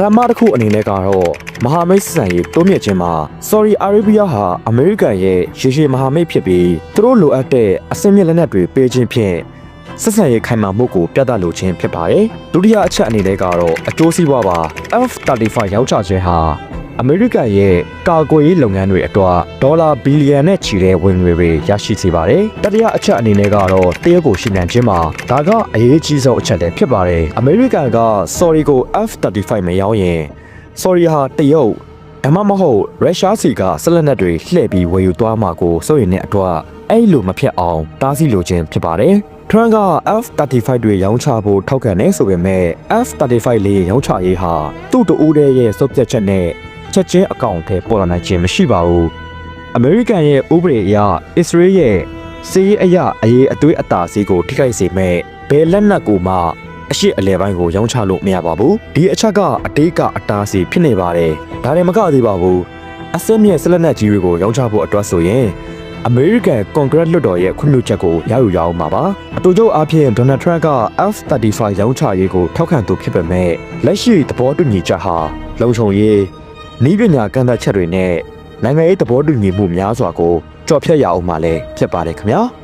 ထမတစ်ခုအနေနဲ့ကတော့မဟာမိတ်ဆက်ဆံရေးတိုးမြင့်ခြင်းမှာ Saudi Arabia ဟာအမေရိကန်ရဲ့ရေရှည်မဟာမိတ်ဖြစ်ပြီးသူတို့လိုအပ်တဲ့အစင်းမြင့်လက်နက်တွေပေးခြင်းဖြင့်ဆက်ဆံရေးခိုင်မာမှုကိုပြသလိုခြင်းဖြစ်ပါတယ်ဒုတိယအချက်အနေနဲ့ကတော့အကျိုးစီးပွားပါ F35 ရောင်းချခြင်းဟာ အမေရိကန်ရဲ့ကာကွယ်ရေးလုပ်ငန်းတွေအတွက်ဒေါ်လာဘီလီယံနဲ့ချီတဲ့ဝင်ငွေတွေရရှိစေပါတယ်။တတိယအချက်အနေနဲ့ကတော့တရုတ်ကိုရှင်းနှံခြင်းမှာဒါကအရေးကြီးဆုံးအချက်လည်းဖြစ်ပါတယ်။အမေရိကန်က Sorry ကို F35 မရောင်းရင် Sorry ဟာတရုတ်ဒါမှမဟုတ်ရုရှားစီကဆက်လက်နက်တွေလှည့်ပြီးဝယ်ယူသွားမှာကိုစိုးရိမ်တဲ့အတွက်အဲ့လိုမဖြစ်အောင်တားဆီးလိုခြင်းဖြစ်ပါတယ်။ Trump က F35 တွေရောင်းချဖို့ထောက်ခံနေဆိုပေမဲ့ F35 လေးရောင်းချရေးဟာသူ့တူဦးတဲ့ရဲ့စုပ်ပြတ်ချက်နဲ့ ချက်ချင်းအကောင့်ထဲပေါ်လာနိုင်ခြင်းမရှိပါဘူး။အမေရိကန်ရဲ့ဥပဒေအရအစ္စရေးရဲ့စီးရေးအရာအရေးအသွေးအတာစီးကိုထိခိုက်စေမဲ့ဘယ်လက်နက်ကိုမှအရှိအလဲပိုင်းကိုရောင်းချလို့မရပါဘူးဒီအချက်ကအတေးကအတာစီဖြစ်နေပါတယ်ဒါလည်းမကသေးပါဘူးအစင်းမြင့်ဆက်လက်နက်ကြီးတွေကိုရောင်းချဖို့အတွက်ဆိုရင်အမေရိကန်ကွန်ဂရက်လွှတ်တော်ရဲ့ခွင့်ပြုချက်ကိုရယူရအောင်ပါပါအတူတူအဖြစ်ဒေါ်နယ်ထရန့်က F35 ရောင်းချရေးကိုထောက်ခံသူဖြစ်ပေမဲ့လက်ရှိသဘောတူညီချက်ဟာလုံခြုံရေး ဤပညာကန့်သတ်ချက်တွေနဲ့နိုင်ငံရေးသဘောတူညီမှုများစွာကိုကြော်ဖြတ်ရအောင်မှလည်းဖြစ်ပါတယ်ခင်ဗျာ။